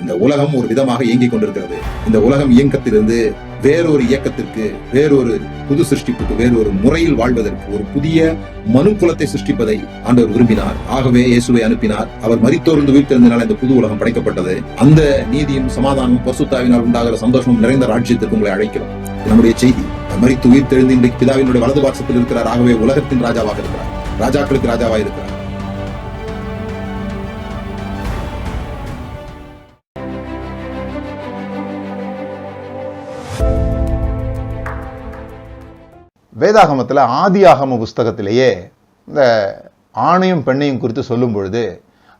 இந்த உலகம் ஒரு விதமாக இயங்கிக் கொண்டிருக்கிறது. இந்த உலகம் இயக்கத்திலிருந்து வேறொரு இயக்கத்திற்கு வேறொரு புது சிருஷ்டிப்புக்கு வேறொரு முறையில் வாழ்வதற்கு ஒரு புதிய மனு குலத்தை சிருஷ்டிப்பதை ஆண்டவர் விரும்பினார். ஆகவே இயேசுவை அனுப்பினார். அவர் மறித்தோர்ந்து உயிர்த்திருந்தனால் இந்த புது உலகம் படைக்கப்பட்டது. அந்த நீதியும் சமாதானமும் பசுத்தாவினால் உண்டாகிற சந்தோஷமும் நிறைந்த ராஜ்யத்திற்கு உங்களை அழைக்கிறோம். நம்முடைய செய்தி. மறித்து மரித்து உயிர் தெழுந்து இன்றைக்கு பிதாவினுடைய வலது பாட்சத்தில் இருக்கிறார். ஆகவே உலகத்தின் ராஜாவாக இருக்கிறார். ராஜாக்களுக்கு ராஜாவாக இருக்கிறார் வேதாகமத்தில் ஆதி ஆகம புஸ்தகத்திலேயே இந்த ஆணையும் பெண்ணையும் குறித்து சொல்லும் பொழுது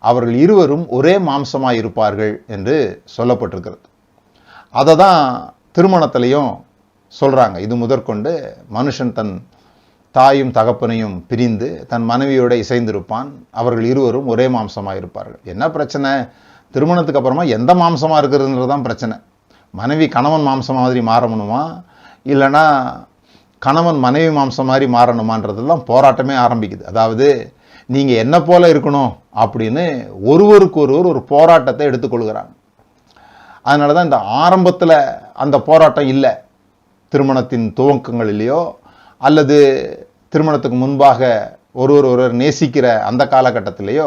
அவர்கள் இருவரும் ஒரே மாம்சமாக இருப்பார்கள் என்று சொல்லப்பட்டிருக்கிறது. அதை தான் திருமணத்திலையும் சொல்கிறாங்க இது முதற்கொண்டு மனுஷன் தன் தாயும் தகப்பனையும் பிரிந்து தன் மனைவியோட இசைந்திருப்பான். அவர்கள் இருவரும் ஒரே மாம்சமாக இருப்பார்கள். என்ன பிரச்சனை? திருமணத்துக்கு அப்புறமா எந்த மாம்சமாக இருக்கிறதுன்றது தான் பிரச்சனை. மனைவி கணவன் மாம்சம் மாதிரி மாறணுமா? இல்லைன்னா கணவன் மனைவி மாம்சம் மாதிரி மாறணுமான்றது தான் போராட்டமே ஆரம்பிக்குது. அதாவது நீங்கள் என்ன போல இருக்கணும் அப்படின்னு ஒருவருக்கு ஒருவர் ஒரு போராட்டத்தை எடுத்துக்கொள்கிறாங்க அதனால தான் இந்த ஆரம்பத்தில் அந்த போராட்டம் இல்லை. திருமணத்தின் துவக்கங்களிலேயோ அல்லது திருமணத்துக்கு முன்பாக ஒருவர் ஒருவர் நேசிக்கிற அந்த காலகட்டத்திலேயோ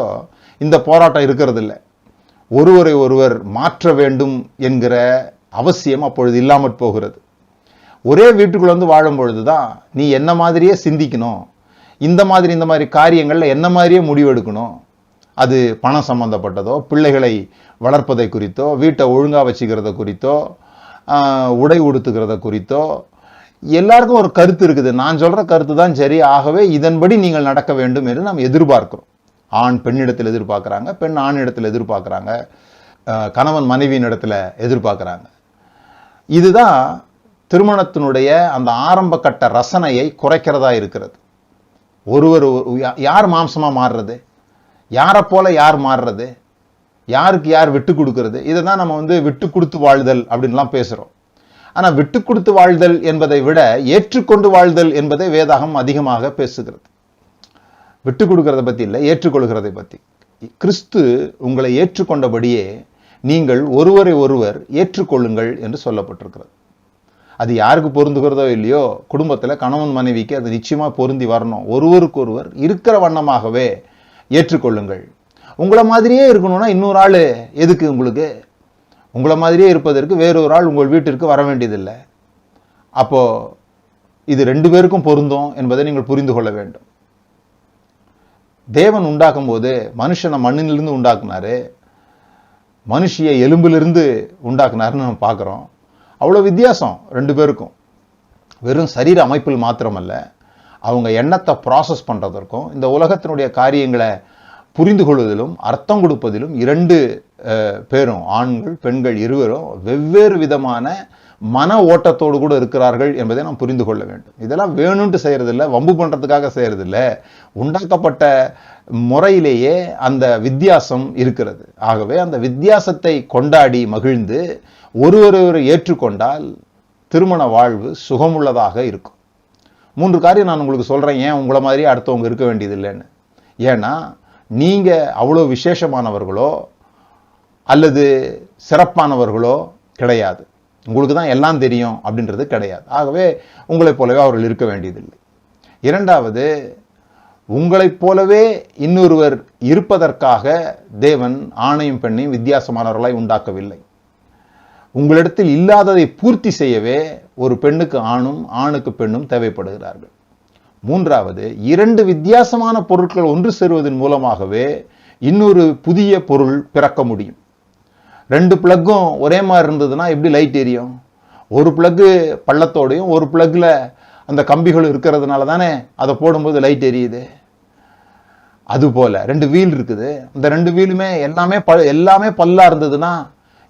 இந்த போராட்டம் இருக்கிறது இல்லை ஒருவரை ஒருவர் மாற்ற வேண்டும் என்கிற அவசியம் அப்பொழுது இல்லாமற் போகிறது. ஒரே வீட்டுக்குள்ள வந்து வாழும் பொழுது தான் நீ என்ன மாதிரியே சிந்திக்கணும் இந்த மாதிரி இந்த மாதிரி காரியங்களில் என்ன மாதிரியே முடிவெடுக்கணும் அது பணம் சம்மந்தப்பட்டதோ பிள்ளைகளை வளர்ப்பதை குறித்தோ வீட்டை ஒழுங்காக வச்சுக்கிறத குறித்தோ உடை உடுத்துக்கிறத குறித்தோ எல்லாருக்கும் ஒரு கருத்து இருக்குது. நான் சொல்கிற கருத்து தான் சரி. ஆகவே இதன்படி நீங்கள் நடக்க வேண்டும் என்று நாம் எதிர்பார்க்கிறோம். ஆண் பெண்ணிடத்தில் எதிர்பார்க்குறாங்க பெண் ஆணிடத்தில் எதிர்பார்க்குறாங்க கணவன் மனைவியின் இடத்துல எதிர்பார்க்குறாங்க. இதுதான் திருமணத்தினுடைய அந்த ஆரம்ப கட்ட ரசனையை குறைக்கிறதா இருக்கிறது. ஒருவர் யார் மாம்சமா மாறுறது? யாரை போல யார் மாறுறது? யாருக்கு யார் விட்டு கொடுக்கறது? இதை தான் நம்ம வந்து விட்டு கொடுத்து வாழ்தல் அப்படின்லாம் பேசுகிறோம் ஆனால் விட்டு கொடுத்து வாழ்தல் என்பதை விட ஏற்றுக்கொண்டு வாழ்தல் என்பதை வேதாகம் அதிகமாக பேசுகிறது. விட்டு கொடுக்கறத பற்றி இல்லை ஏற்றுக்கொள்கிறதை பற்றி கிறிஸ்து உங்களை ஏற்றுக்கொண்டபடியே நீங்கள் ஒருவரை ஒருவர் ஏற்றுக்கொள்ளுங்கள் என்று சொல்லப்பட்டிருக்கிறது. அது யாருக்கு பொருந்துகிறதோ இல்லையோ குடும்பத்தில் கணவன் மனைவிக்கு அது நிச்சயமாக பொருந்தி வரணும். ஒருவருக்கு ஒருவர் இருக்கிற வண்ணமாகவே ஏற்றுக்கொள்ளுங்கள். உங்களை மாதிரியே இருக்கணும்னா இன்னொரு ஆள் எதுக்கு உங்களுக்கு? உங்களை மாதிரியே இருப்பதற்கு வேறொரு ஆள் உங்கள் வீட்டிற்கு வர வேண்டியதில்லை. அப்போ இது ரெண்டு பேருக்கும் பொருந்தும் என்பதை நீங்கள் புரிந்து கொள்ள வேண்டும். தேவன் உண்டாக்கும் போது மனுஷனை மண்ணிலிருந்து உண்டாக்குனாரு. மனுஷியை எலும்பிலிருந்து உண்டாக்குனாருன்னு நம்ம பார்க்குறோம். அவ்வளோ வித்தியாசம் ரெண்டு பேருக்கும். வெறும் சரீர அமைப்பில் மாத்திரமல்ல அவங்க எண்ணத்தை ப்ராசஸ் பண்ணுறதற்கும் இந்த உலகத்தினுடைய காரியங்களை புரிந்து கொள்வதிலும் அர்த்தம் கொடுப்பதிலும் இரண்டு பேரும் ஆண்கள் பெண்கள் இருவரும் வெவ்வேறு விதமான மன ஓட்டத்தோடு கூட இருக்கிறார்கள் என்பதை நாம் புரிந்து கொள்ள வேண்டும். இதெல்லாம் வேணும்ட்டு செய்கிறதில்ல வம்பு பண்ணுறதுக்காக செய்கிறதில்ல உண்டாக்கப்பட்ட முறையிலேயே அந்த வித்தியாசம் இருக்கிறது. ஆகவே அந்த வித்தியாசத்தை கொண்டாடி மகிழ்ந்து ஒருவரொரு ஏற்றுக்கொண்டால் திருமண வாழ்வு சுகமுள்ளதாக இருக்கும். மூன்று காரியம் நான் உங்களுக்கு சொல்கிறேன் ஏன் உங்களை மாதிரி அடுத்தவங்க இருக்க வேண்டியதில்லைன்னு. ஏன்னா நீங்கள் அவ்வளோ விசேஷமானவர்களோ அல்லது சிறப்பானவர்களோ கிடையாது. உங்களுக்கு தான் எல்லாம் தெரியும் அப்படின்றது கிடையாது. ஆகவே உங்களைப் போலவே அவர்கள் இருக்க வேண்டியதில்லை. இரண்டாவது உங்களைப் போலவே இன்னொருவர் இருப்பதற்காக தேவன் ஆணையும் பெண்ணையும் வித்தியாசமானவர்களாய் உண்டாக்கவில்லை. உங்களிடத்தில் இல்லாததை பூர்த்தி செய்யவே ஒரு பெண்ணுக்கு ஆணும் ஆணுக்கு பெண்ணும் தேவைப்படுகிறார்கள். மூன்றாவது இரண்டு வித்தியாசமான பொருட்கள் ஒன்று சேருவதன் மூலமாகவே இன்னொரு புதிய பொருள் பிறக்க முடியும். ரெண்டு பிளக்கும் ஒரே மாதிரி இருந்ததுன்னா எப்படி லைட் எரியும்? ஒரு ப்ளக்கு பள்ளத்தோடையும் ஒரு பிளக்கில் அந்த கம்பிகள் இருக்கிறதுனால தானே அதை போடும்போது லைட் எரியுது. அதுபோல் ரெண்டு வீல் இருக்குது. அந்த ரெண்டு வீலுமே எல்லாமே ப எல்லாமே பல்லாக இருந்ததுன்னா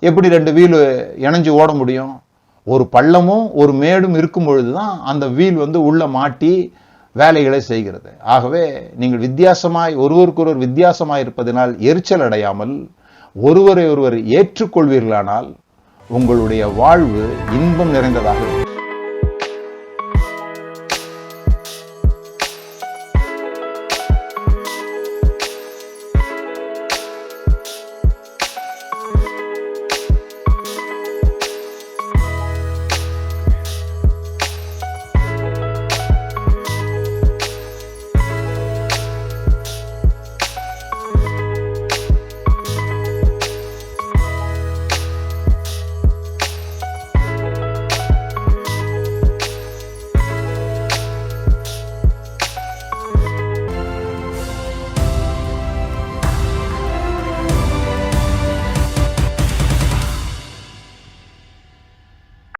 எப்படி ரெண்டு வீல் இணைஞ்சு ஓட முடியும்? ஒரு பள்ளமும் ஒரு மேடும் இருக்கும் பொழுது தான் அந்த வீல் வந்து உள்ளே மாட்டி வேலைகளை செய்கிறது. ஆகவே நீங்கள் வித்தியாசமாய் ஒருவருக்கொருவர் வித்தியாசமாய் இருப்பதனால் எரிச்சல் அடையாமல் ஒருவரை ஒருவர் ஏற்றுக்கொள்வீர்களானால் உங்களுடைய வாழ்வு இன்பம் நிறைந்ததாக இருக்கும்.